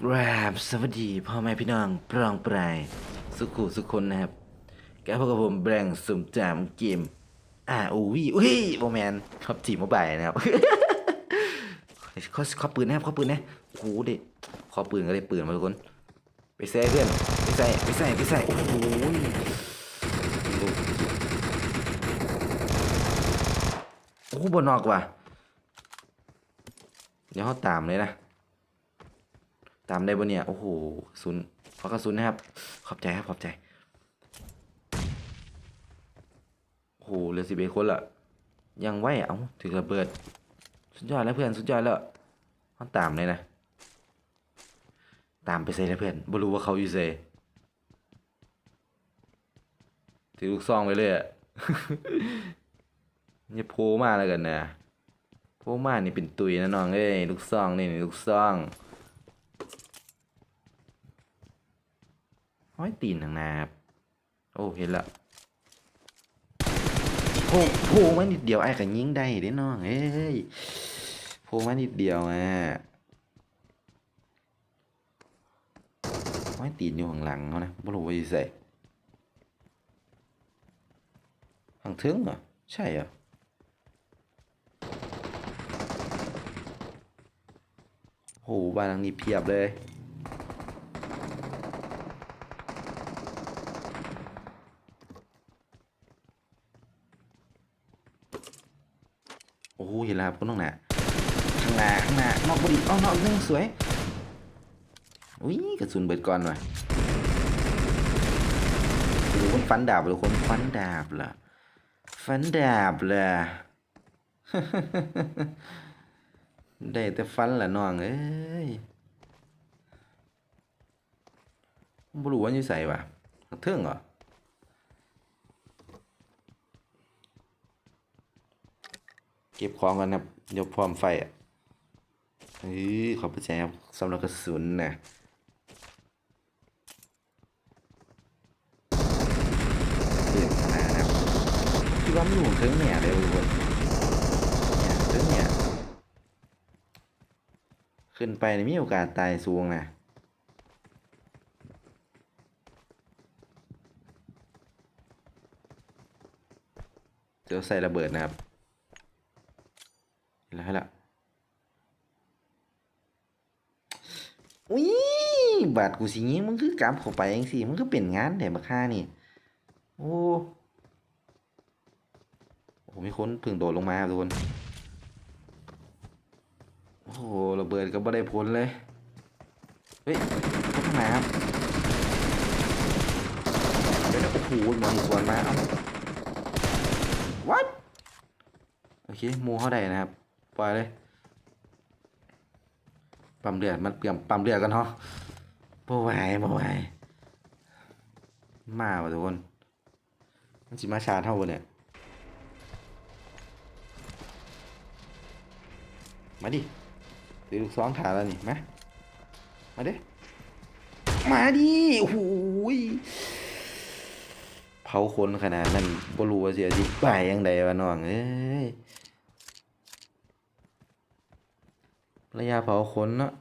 กราบสวัสดีพ่อแม่พี่น้องปรองปราย สุขุสุขคนนะครับแกพบกับผมแบงสุ่มจามเกมอ่าโอ้ยอุ้ยโมแมนครับทีมโมบายนะครับขอขอปืนนะครับขอปืนนะโอ้โหเด็กขอปืนก็ได้ปืนมาทุกคน ไปใส่เพื่อนไปใส่ไปใส่ไปใส่โอ้โหโอ้โหบนนอกว่ะเดี๋ยวเขาตามเลยนะ ตามได้บนเนี่ย โอ้โหศูนย์ขอกระสุนนะครับ ขอบใจครับ ขอบใจ โอ้โหเหลือสิบเอ็ดคนละยังไหวเอ้าถึงระเบิด สุดยอดแล้วเพื่อน สุดยอดแล้วเขาตามเลยนะ ตามไปใส่แล้วเพื่อนบ่รู้ว่าเขาอยู่ใส่ถือลูกซองไปเลยอะนี่โพมาแล้วกันนะโพมานี่เป็นตุยนะน้องเอ้ยลูกซองนี่ลูกซอง ห้อยตีนทางนาครับโอ้เห็นละโผล่โผล่มานิดเดียวไอ้ก็ยิงได้เด้น้องเอ้ยโผล่มานิดเดียวอะห้อยตีนอยู่ข้างหลังเขานะไม่รู้ว่าจะใส่ข้างถึงเหรอใช่เหรอโหบ้านหลังนี้เพียบเลย โอ้โห เห็นแล้วครับคุณน้องหนาข้างหน้าข้างหน้านอกบดีอานอกอีกนึงสวยอุ้ยกระสุนเบิดก่อนว่อ้โหมันฟันดาบหรือคนฟันดาบเหรอฟันดาบเหรอได้แต่ฟันละน้องเอ้ยบ่รู้ว่าอยู่ใส่ว่ะเทิงเหรอ เก็บของกันครับเดี๋ยวพร้อมไฟอะเฮ้ยขอบใจครับสำหรับกระสุนนะเปลี่ยนขนาดนะครับคิดว่ามันอยู่ถึงเนี่ยเลยทุกคนเนี่ยถึงเนี่ยขึ้นไปนี่มีโอกาสตายสูงนะเดี๋ยวใส่ระเบิดนะครับ แล้วล้วอุ้ยบาดกูสิยิงมึงคือกำเข้าไปเองสิมึงคือเป็นงานแต่บักค่านี่ โอ้โหมีคนพึ่งโดดลงมาทุกคนโอ้โหระเบิดก็บ่ได้ผลเลย เฮ้ยเขาทำไมครับเดี๋ยวโอ้โหมองสวนมาเอ้า what โอเคมูเขาได้นะครับ ปล่อยเลยปั๊มเลือดมันเปลี่ยนปั๊มเลือดกันเนาะบ่ไหวบ่ไหวมาว่ะทุกคน มันสิมาชาเท่าบ่เนี่ย มาดิตีลูกสองขาแล้วนี่ มา มาดิมาดิโอ้โหเผาคนขนาดนั้นบ่รู้ว่าเสียสิไปยังไดวะน้องเอ้ย ระยะเผาขนเนาะ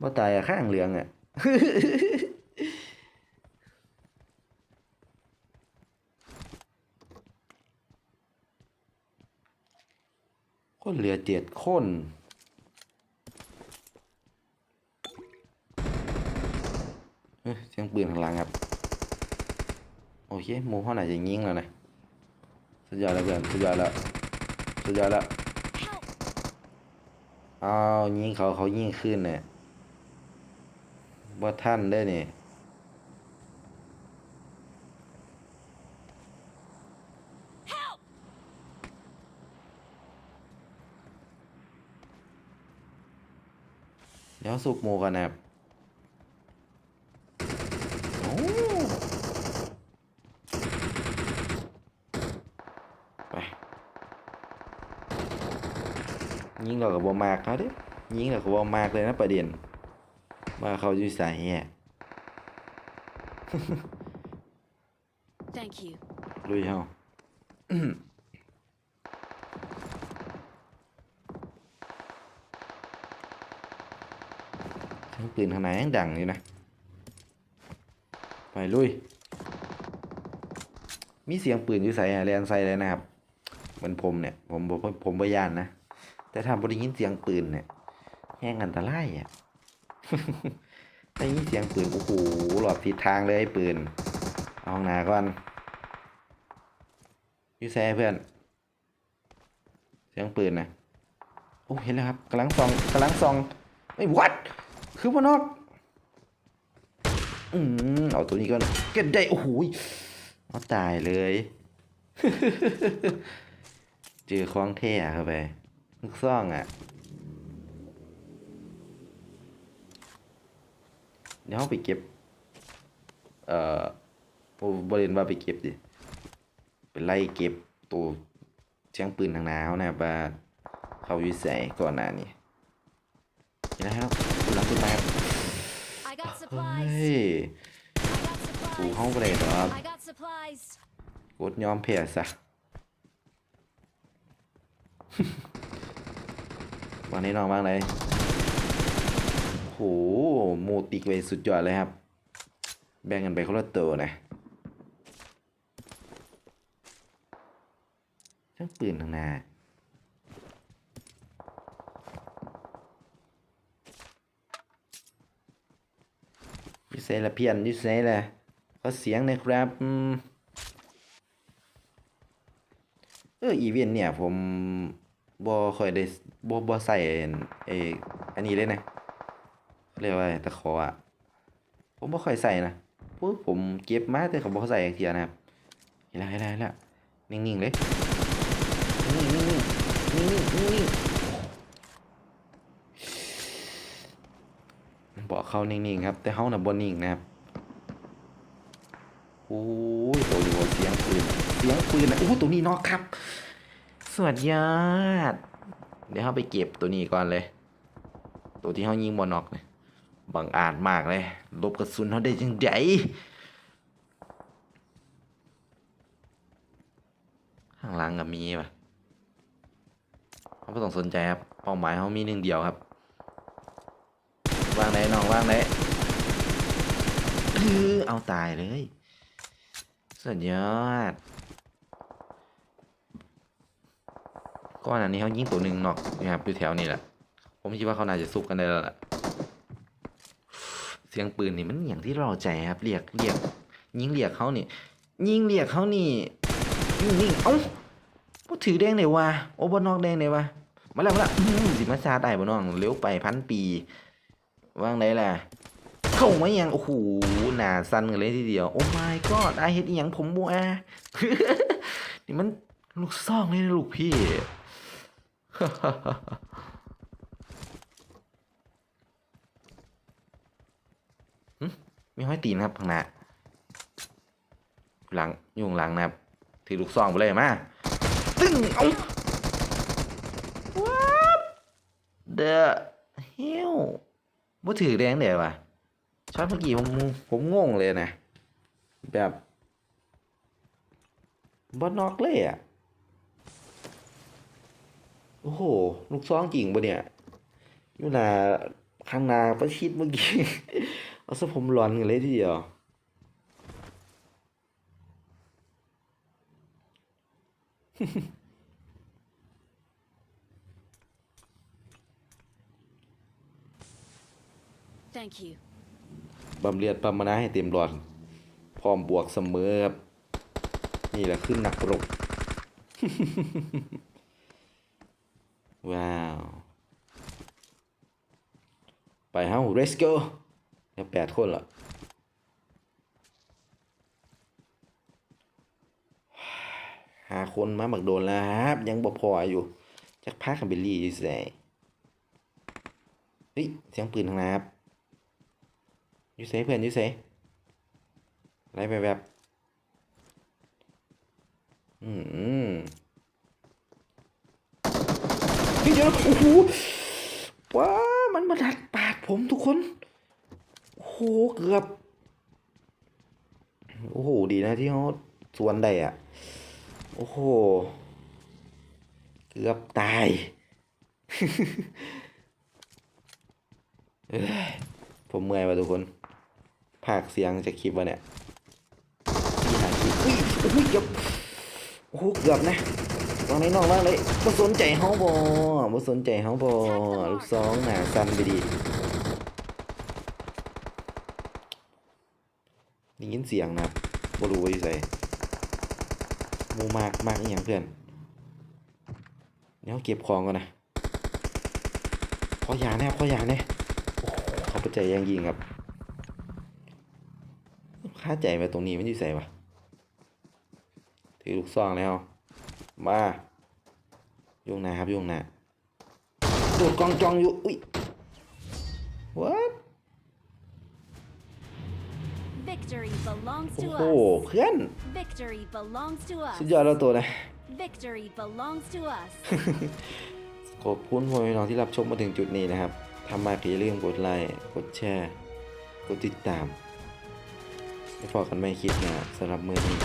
บ่ตายอะข้างเหลืองอะคนเหลือเจ็ดคนเสียงปืนข้างหลังครับ โอเคหมูเขาไหนจะยิงแล้วนะสุดยอดแล้วเพื่อนสุดยอดแล้วสุดยอดแล้ว เอายิงเขาเขายิงขึ้นเนี่ยว่าท่านได้เนี่ยเดี๋ยวสุกโมกันนะครับโอ้ไป ยิงเรากับบอมากเขาเด้ยิงเรากับบอมากเลยนะประเด็นว่าเขาอยู่ใส่แย่ Thank you. ลุยเฮาแถทั้งปืนข้างในยังดังอยู่นะ ไปลุย มีเสียงปืนอยู่ใส่แลนใส่เลยนะครับเหมือนผมเนี่ย ผมผมผมบ่ย่านนะ แต่ถ้าบ่ได้ยินเสียงปืนเนี่ยแห้งอันตรายอะได้ยินเสียงปืนโอ้โหหลอดทิศทางเลยไอ้ปืนเอาห้องหนาก่อนยูแซ่เพื่อน เสียงปืนนะโอ้เห็นแล้วครับกำลังส่องกำลังส่องไอ้วัดคือมันนอกอืมเอาตัวนี้ก่อนเก็บได้โอ้โหยเอาตายเลย เจอคล้องเท่เข้าไป ลูกซ่องอะ เดี๋ยวเราไปเก็บ เอ่อโอ้บริเวณว่าไปเก็บดิไปไล่เก็บตัวเชียงปืนทางหนาวนะว่าเขาวิสัยก่อนหน้านี้เห็นแล้วครับคุณรับคุณมาครับ I got เฮ้ supplies. ย I got กู supplies. ห้องไปเลยหรอ I got supplies. กดยอมแพ้ซะ วันนี้น้องบ้างเลยโหโมติกเวสุดยอดเลยครับ แบ่งกันไปคนละตัวนะช่างปืนทางหน้าอยูเซละเพียนอยูเซละขอเสียงนะครับเอออีเวนเนี่ยผม บ่ค่อยได้บ่บ่ใส่ไอ้อันนี้เลยนะเขาเรียกว่าตะขออะผมบ่ค่อยใส่นะพวกผมเก็บมาแต่เขาบ่ใส่เทียนะครับเห็นแล้วเห็นแล้วเห็นแล้วนิ่งๆเลยนิ่งๆนิ่งๆนิ่งๆนิ่งๆบอกเขานิ่งๆครับ แต่เขาน่ะบ่นิ่งนะครับโอ้ยตัวนี้เสียงปืนเสียงปืนนะโอ้ตัวนี้นอกครับ สวัสดีญาติเดี๋ยวเขาไปเก็บตัวนี้ก่อนเลย ตัวที่เขายิงบอลนอกเนี่ยบังอาจมากเลยลบกระสุนเขาได้ยังไงข้างหลังก็มีป่ะเขาไม่ต้องสนใจครับเป้าหมายเขามีหนึ่งเดียวครับวางไหนน้องวางไหนเออเอาตายเลยสุดยอด ก่อนอันนี้เขายิงตัวหนึ่งนอกนะครับอยู่แถวนี้แหละ ผมคิดว่าเขาน่าจะซุกกันได้แล้วล่ะ เสียงปืนนี่มันอย่างที่เราใจครับเรียกเรียกยิงเรียกเขานี่ยิงเรียกเขานี่นิ่งนิ่งเอ้าบ่ถือแดงไหนวะโอ้บนอกแดงไหนวะมาแล้วมาแล้วสิมาซาได้บ่น้องเร็วไปพันปีว่างไหล่ะเข้ามายังโอ้โหหนาสั่นกันเลยทีเดียวโอ้ my god ไอเฮ็ดอีหยังผมบัวนี่มันลูกซองเลยนะลูกพี่ มีห้อยตีนครับข้างหน้าหลังอยู่งหลังนะครับถือลูกซองไปเลยมาตึ้งเอาว้าเดอะเฮลบ่ถือแดงเดี๋ยววะช็อตเมื่อกี้ผมผมงงเลยนะ แบบบอนนอกเลยอะ อ้โห ลูกซองจริงปะเนี่ยอยู่หนาข้างหนาประชิดเมื่อกี้ เอาซะผมร้อนกันเลยทีเดียว Thank you. บำเรียนปรมานาให้เต็มร้อน พร้อมบวกเสมอครับ นี่แหละขึ้นนักรบ ว้าว ไปเฮ้า let's go เดี๋ยวแปดคนละหาคนมาบักโดนแล้วครับ ยังบ่พออยู่จักพาคันเบลลี่อยู่ใส่เฮ้ย เสียงปืนทางหน้าครับอยู่เซเพื่อนอยู่เซไรไปแบบ อืม เดี๋ยวโอ้โหว้ามันมาดัดปาดผมทุกคนโอ้โหเกือบ โอ้โหดีนะที่เขาสวนได้อะ โอ้โห เกือบตายผมเมื่อยว่ะทุกคน ภาคเสียงจากคลิปวะเนี่ยที่หาคลิปอุ้ยอุ้ยเกือบโอ้โหเกือบนะ วางในนอกว่างเลยบ่สนใจเฮาบ่บ่สนใจเฮาบ่ลูกสองหน้าสั่นไปดีได้ยินเสียงนะครับบ่รู้ว่าอยู่ไสหมูมากมากอีหยังเพื่อนเดี๋ยวเก็บของก่อนนะขอยาแน่ขอยาแน่เขาประใจยังยิงครับค่าใจมาตรงนี้มันอยู่ไสวะถือลูกซองแล้ว มาโยงหนาครับโยงหนาโดดกองจองอยู่ อุ้ย what Victory belongs โอ้ to โห us. เพื่อน Victory belongs to สุด us. ยอดแล้วตัวนะ Victory belongs to us. ขอบคุณพ่อแม่พี่น้องที่รับชมมาถึงจุดนี้นะครับทำมาอย่าลืมกดไลค์ กดแชร์ กดติดตามไปพอกันไม่คลิปนะสำหรับมือนี้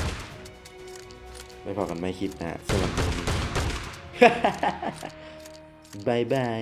ไปพอกันไม่คลิปนะสำหรับมือนี้บายบาย